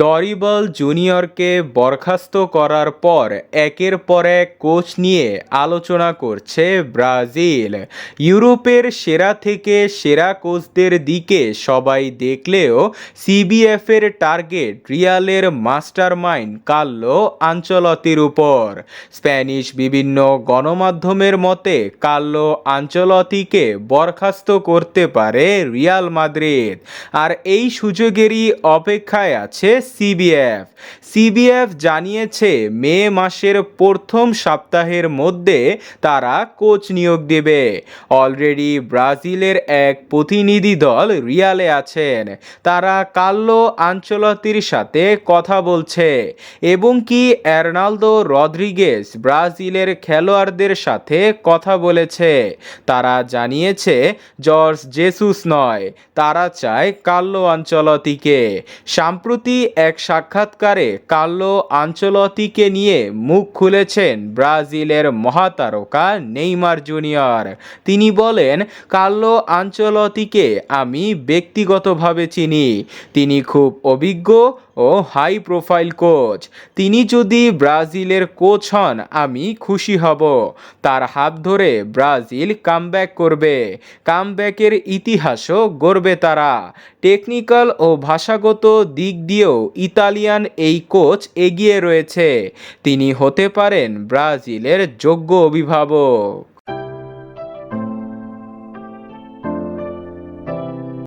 Dorival জুনিয়রকে বরখাস্ত করার পর একের পর এক কোচ নিয়ে আলোচনা করছে ব্রাজিল। ইউরোপের সেরা থেকে সেরা কোচদের দিকে সবাই দেখলেও সিবিএফের টার্গেট রিয়ালের মাস্টারমাইন্ড কার্লো আঞ্চলতির উপর। স্প্যানিশ বিভিন্ন গণমাধ্যমের মতে, কার্লো আঞ্চলতিকে বরখাস্ত করতে পারে রিয়াল মাদ্রিদ। আর এই সুযোগেরই অপেক্ষায় আছে সিবিএফ সিবিএফ জানিয়েছে, মে মাসের প্রথম সপ্তাহের মধ্যে তারা কোচ নিয়োগ দেবে। অলরেডি ব্রাজিলের এক প্রতিনিধি দল রিয়ালে আছেন। তারা কার্লো আঞ্চলতির সাথে কথা বলছে। এবং কি এর্নালদো রদ্রিগেজ ব্রাজিলের খেলোয়াড়দের সাথে কথা বলেছে। তারা জানিয়েছে, জর্জ জেসুস নয়, তারা চায় কার্লো আঞ্চলতিকে। সম্প্রতি এক সাক্ষাৎকারে কার্লো আঞ্চলতিকে নিয়ে মুখ খুলেছেন ব্রাজিলের মহাতারকা নেইমার জুনিয়র। তিনি বলেন কার্লো আঞ্চলতিকে আমি ব্যক্তিগতভাবে চিনি। তিনি খুব অভিজ্ঞ ও হাই প্রোফাইল কোচ, তিনি যদি ব্রাজিলের কোচ হন, আমি খুশি হব। তার হাত ধরে ব্রাজিল কামব্যাক করবে। কামব্যাকের ইতিহাসও গড়বে তারা। টেকনিক্যাল ও ভাষাগত দিক দিয়েও ইতালিয়ান এই কোচ এগিয়ে রয়েছে। তিনি হতে পারেন ব্রাজিলের যোগ্য অভিভাবক।